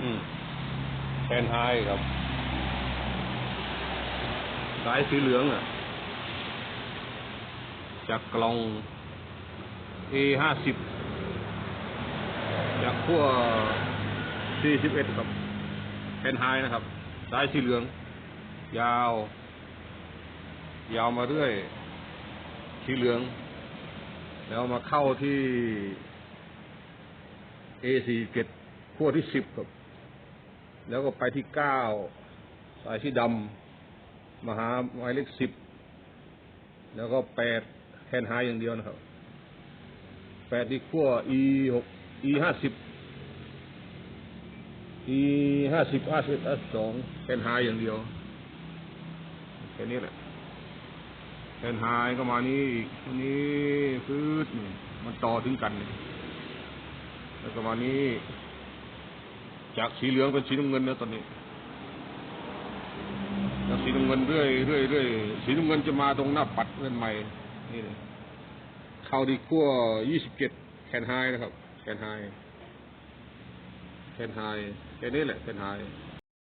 อืมแทนไฮครับ สายสีเหลืองอะ จากกล่อง A ห้าสิบจากขั้ว C สิบเอ็ดครับแทนไฮนะครับ สายสีเหลือง ยาว ยาวมาเรื่อย สีเหลือง แล้วมาเข้าที่ A สี่เกตขั้วที่สิบครับ แล้วก็ไปที่เก้าสายสีดำมหาหมายเลขสิบแล้วก็แปดแทนไฮอย่างเดียวนะครับแปดที่ขั้ว E หก E ห้าสิบ E ห้าสิบห้าสิบสองแทนไฮอย่างเดียวแค่นี้แหละแทนไฮก็มานี่อีกอันนี้ฟืดนี่มันต่อถึงกันนี่แล้วก็มานี้ จากสีเหลืองเป็นสีน้ำเงินแล้วตอนนี้จากสีน้ำเงินเรื่อยเรื่อยเรื่อยสีน้ำเงินจะมาตรงหน้าปัดเงินใหม่ นี่เลยเข้าดีขั้วยี่สิบเจ็ดแคนไฮนะครับ แคนไฮแคนไฮแค่นี้แหละแคนไฮ